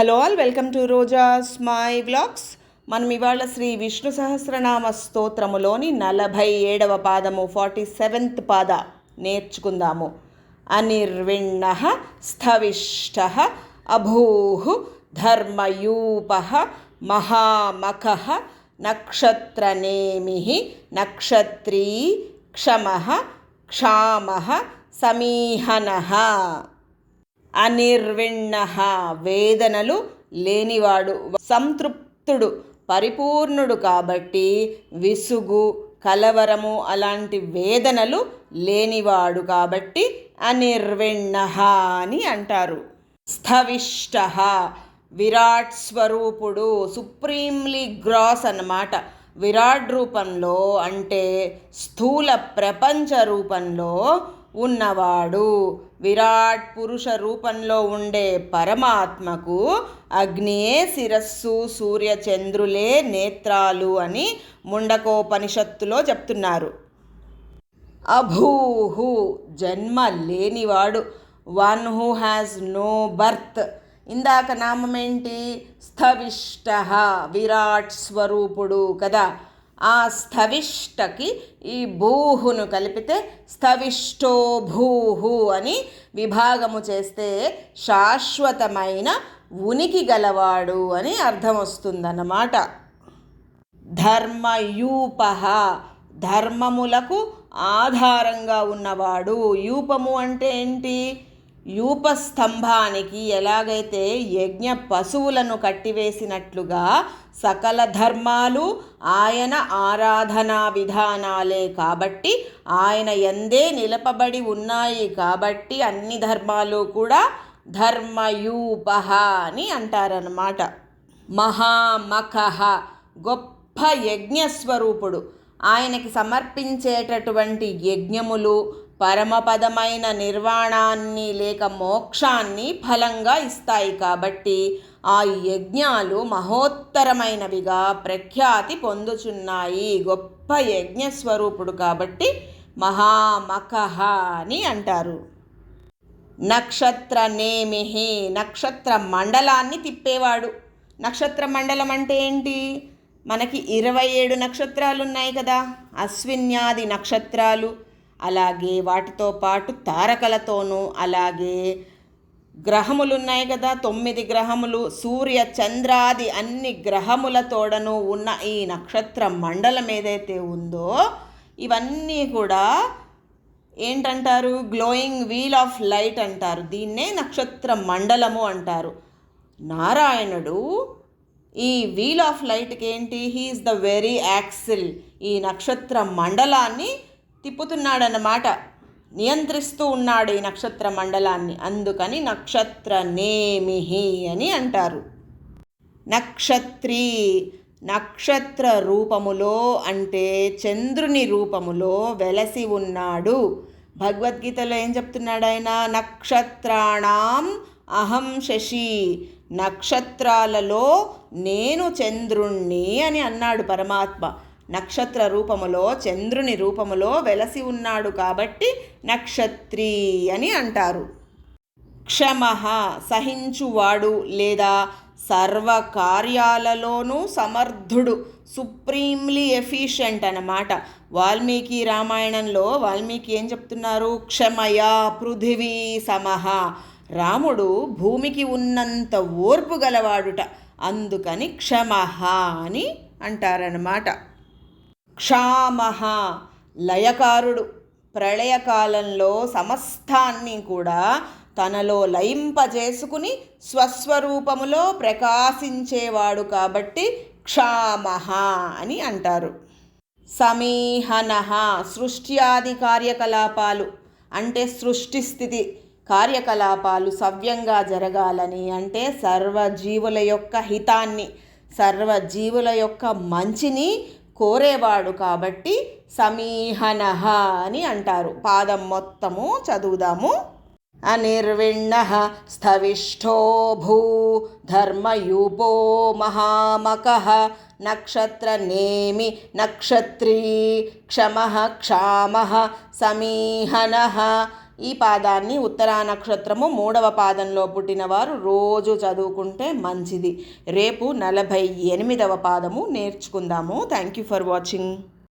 Hello all welcome to Roja's my vlogs. మనం ఇవాళ శ్రీ విష్ణు సహస్రనామ స్తోత్రములోని నలభై ఏడవ పాదము ఫార్టీ సెవెంత్ పాద నేర్చుకుందాము. అనిర్విణ స్థవిష్ట అభూహు ధర్మయూప మహామఖ నక్షత్రనేమి నక్షత్రీ క్షమ క్షామ సమీహన అనిర్విణ వేదనలు లేనివాడు సంతృప్తుడు పరిపూర్ణుడు కాబట్టి విసుగు కలవరము అలాంటి వేదనలు లేనివాడు కాబట్టి అనిర్విణ అని అంటారు. స్థవిష్ట. విరాట్ స్వరూపుడు సుప్రీంలీ గ్రాస్ అన్నమాట. విరాట్ రూపంలో అంటే స్థూల ప్రపంచ రూపంలో ఉన్నవాడు. విరాట్ పురుష రూపంలో ఉండే పరమాత్మకు అగ్నియే శిరస్సు సూర్య చంద్రులే నేత్రాలు అని ముండకోపనిషత్తులో చెప్తున్నారు. అభూహు జన్మ లేనివాడు. One who has no birth. ఇందాక నామం ఏంటి స్థవిష్ట. విరాట్ స్వరూపుడు కదా. ఆ స్థవిష్టకి ఈ భూహును కలిపితే స్థవిష్టో భూహు అని విభాగము చేస్తే శాశ్వతమైన ఉనికి గలవాడు అని అర్థం వస్తుందన్నమాట. ధర్మయూప. ధర్మములకు ఆధారంగా ఉన్నవాడు. యూపము అంటే ఏంటి? యూపస్తంభానికి ఎలాగైతే యజ్ఞ పశువులను కట్టివేసినట్లుగా సకల ధర్మాలు ఆయన ఆరాధనా విధానాలే కాబట్టి ఆయన ఎందే నిలపబడి ఉన్నాయి కాబట్టి అన్ని ధర్మాలు కూడా ధర్మయూప అని అంటారనమాట మహామఖ గొప్ప యజ్ఞస్వరూపుడు. ఆయనకి సమర్పించేటటువంటి యజ్ఞములు పరమపదమైన నిర్వాణాన్ని లేక మోక్షాన్ని ఫలంగా ఇస్తాయి కాబట్టి ఆ యజ్ఞాలు మహోత్తరమైనవిగా ప్రఖ్యాతి పొందుచున్నాయి. గొప్ప యజ్ఞస్వరూపుడు కాబట్టి మహామకహ అని అంటారు. నక్షత్ర నేమిహి నక్షత్ర మండలాన్ని తిప్పేవాడు. నక్షత్ర మండలం అంటే ఏంటి? మనకి ఇరవై ఏడు నక్షత్రాలు ఉన్నాయి కదా. అశ్విన్యాది నక్షత్రాలు అలాగే వాటితో పాటు తారకలతోనూ అలాగే గ్రహములు ఉన్నాయి కదా. తొమ్మిది గ్రహములు సూర్య చంద్రాది అన్ని గ్రహములతోడను ఉన్న ఈ నక్షత్ర మండలం ఏదైతే ఉందో ఇవన్నీ కూడా ఏంటంటారు? గ్లోయింగ్ వీల్ ఆఫ్ లైట్ అంటారు. దీన్నే నక్షత్ర మండలము అంటారు. నారాయణుడు ఈ వీల్ ఆఫ్ లైట్కి ఏంటి హీఈస్ ద వెరీ యాక్సిల్. ఈ నక్షత్ర మండలాన్ని తిప్పుతున్నాడన్నమాట. నియంత్రిస్తూ ఉన్నాడు ఈ నక్షత్ర మండలాన్ని. అందుకని నక్షత్ర నేమిహి అని అంటారు. నక్షత్రి నక్షత్ర రూపములో అంటే చంద్రుని రూపములో వెలసి ఉన్నాడు. భగవద్గీతలో ఏం చెప్తున్నాడు ఆయన? నక్షత్రాణం అహం శశి. నక్షత్రాలలో నేను చంద్రుణ్ణి అని అన్నాడు పరమాత్మ. నక్షత్ర రూపములో చంద్రుని రూపములో వెలసి ఉన్నాడు కాబట్టి నక్షత్రి అని అంటారు. క్షమ సహించువాడు లేదా సర్వ కార్యాలలోనూ సమర్థుడు సుప్రీంలీ ఎఫిషియంట్ అన్నమాట. వాల్మీకి రామాయణంలో వాల్మీకి ఏం చెప్తున్నారు? క్షమయా పృథివీ సమహ రాముడు భూమికి ఉన్నంత ఓర్పు గలవాడుట అందుకని క్షమ అని అంటారనమాట క్షామహ. లయకారుడు ప్రళయకాలంలో సమస్తాన్ని కూడా తనలో లయింపజేసుకుని స్వస్వరూపములో ప్రకాశించేవాడు కాబట్టి క్షామహ అని అంటారు. సమీహన సృష్ట్యాది కార్యకలాపాలు అంటే సృష్టి స్థితి కార్యకలాపాలు సవ్యంగా జరగాలని అంటే సర్వజీవుల యొక్క హితాన్ని సర్వజీవుల యొక్క మంచిని కోరేవాడు కాబట్టి సమీహన అని అంటారు. పాదం మొత్తము చదువుదాము. అనిర్విణ స్థవిష్ఠో భూ ధర్మయూపో మహామక నక్షత్రనేమి నక్షత్రీ క్షమ క్షామ సమీహన ఈ పాదాన్ని ఉత్తరా నక్షత్రము మూడవ పాదంలో పుట్టినవారు రోజు చదువుకుంటే మంచిది. రేపు నలభై ఎనిమిదవ పాదము నేర్చుకుందాము. Thank you for watching